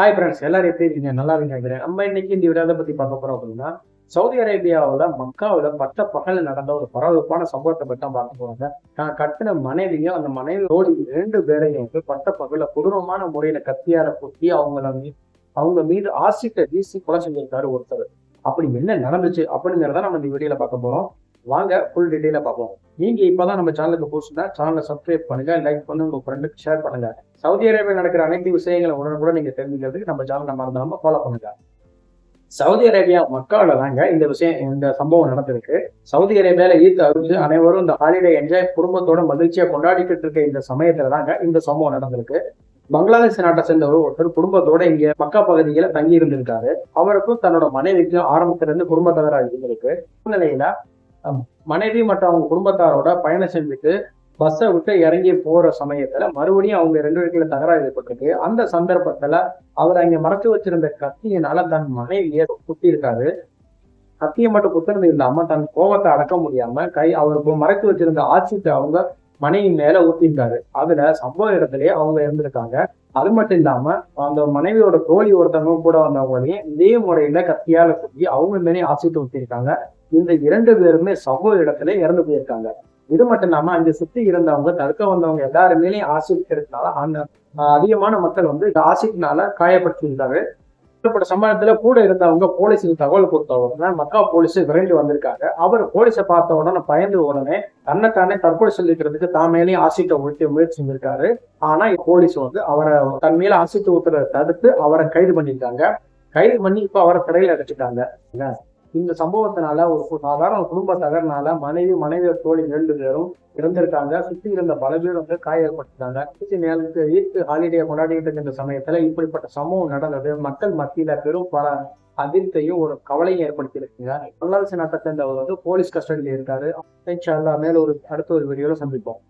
Hi friends எல்லாரும் எப்படி இருக்கீங்க? நல்லா இருக்கீங்க நம்ம இன்னைக்கு இந்த விடாத பத்தி பார்க்க போறோம் அப்படின்னா சவுதி அரேபியாவில் மக்காவில் பட்ட பகல் நடந்த ஒரு பரபரப்பான சம்பவத்தை பற்றி தான் பார்க்க போறாங்க. நான் கட்டின மனைவியும் அந்த மனைவியோடு ரெண்டு பேரையும் வந்து பட்ட பகலில் கொடூரமான முறையில கத்தியார குத்தி அவங்கள அவங்க மீது ஆசிட்ட வீசி கொலை செஞ்சிருக்காரு ஒருத்தர். அப்படி என்ன நடந்துச்சு அப்படிங்கிறத நம்ம இந்த வீடியோல பார்க்க போறோம். வாங்க ஃபுல் டீட்டெயில பார்ப்போம். நீங்க இப்பதான் நம்ம சேனலுக்கு புதுசுனா சேனலை சப்ஸ்கிரைப் பண்ணுங்க லைக் பண்ணுங்க உங்க ஃப்ரெண்டுக்கு ஷேர் பண்ணுங்க. சவுதி அரேபியா நடக்கிற அனைத்து விஷயங்களை உடனுக்குடன் நீங்க தெரிஞ்சுக்கிறதுக்கு நம்ம சேனலை மறந்தாம ஃபாலோ பண்ணுங்க. சவுதி அரேபியா மக்கால தாங்க இந்த விஷயம் இந்த சம்பவம் நடந்திருக்கு. சவுதி அரேபியால ஈத் அறுத்து அனைவரும் இந்த ஹாலிடே என்ஜாய் குடும்பத்தோட மகிழ்ச்சியா கொண்டாடிக்கிட்டு இருக்க இந்த சமயத்துல தாங்க இந்த சம்பவம் நடந்திருக்கு. பங்களாதேஷ் நாட்டை சேர்ந்த ஒரு ஒருத்தர் குடும்பத்தோட இங்க மக்கா பகுதியில தங்கி இருந்திருக்காரு அவருக்கும் தன்னோட மனைவிக்கும் ஆரம்பத்திலிருந்து குடும்ப தகராறு இருந்திருக்கு. சூழ்நிலையில மனைவி மற்றும் அவங்க குடும்பத்தாரோட பயணம் செஞ்சுட்டு பஸ்ஸை விட்டு இறங்கி போற சமயத்துல மறுபடியும் அவங்க ரெண்டு பேருக்குள்ள தகராறு ஏற்பட்டிருக்கு. அந்த சந்தர்ப்பத்துல அவர் அங்க மறைச்சு வச்சிருந்த கத்தியினால தன் மனைவியை குத்தி இருக்காரு கத்தியை மட்டும் குத்துறது இல்லாம தன் கோபத்தை அடக்க முடியாம கை அவருக்கு மறைச்சு வச்சிருந்த ஆட்சியத்தை அவங்க மனைவி மேல ஊத்திருக்காரு அதுல சம்பவ இடத்துலயே அவங்க இருந்திருக்காங்க. அது மட்டும் இல்லாம அந்த மனைவியோட தோழி ஒருத்தவங்க கூட வந்தவங்களையும் இதே முறையில கத்தியால குத்தி அவங்க மேலே ஆசிட்டு ஊத்திருக்காங்க இந்த இரண்டு பேருமே சம்பவ இடத்துல இறந்து போயிருக்காங்க. இது மட்டும் இல்லாம அங்க சுத்தி இருந்தவங்க தடுக்க வந்தவங்க எல்லாருமேலையும் ஆசிட் அந்த அதிகமான மக்கள் வந்து இந்த ஆசிட்னால காயப்பட்டிருந்தாரு இப்படிப்பட்ட சம்பவத்துல கூட இருந்தவங்க போலீஸுக்கு தகவல் கொடுத்த உடனே மக்கா போலீஸ் விரைந்து வந்திருக்காங்க. அவர் போலீஸை பார்த்த உடனே பயந்து உடனே தன்னைத்தானே தற்கொலை சொல்லிக்கிறதுக்கு தான் மேலேயும் ஆசிட்டை முயற்சி செஞ்சிருக்காரு. ஆனா போலீஸ் வந்து அவரை தன் மேல ஆசிட்டு ஊத்துறதை தடுத்து அவரை கைது பண்ணியிருக்காங்க. கைது பண்ணி இப்ப அவரை சிறையில் அடைச்சிட்டாங்க. என்ன? இந்த சம்பவத்தினால ஒரு சாதாரண குடும்ப தகர்னால மனைவி மனைவி தோழி இரண்டு பேரும் இறந்திருக்காங்க. சுத்தி இருந்த பல பேர் வந்து காயப்பட்டிருக்காங்க ஈஸ்ட் நேரத்துக்கு ஈஸ்ட் ஹாலிடே கொண்டாடிட்டு இருந்த சமயத்துல இப்படிப்பட்ட சம்பவம் நடந்தது. மக்கள் மத்தியில பெரும் பல அதிர்த்தையும் ஒரு கவலையும் ஏற்படுத்தி இருக்குங்க பங்களாதேஷ் நாட்டை சேர்ந்தவர் வந்து போலீஸ் கஸ்டடியில் இருக்காரு. மேல ஒரு அடுத்த ஒரு வீடியோல சந்திப்போம்.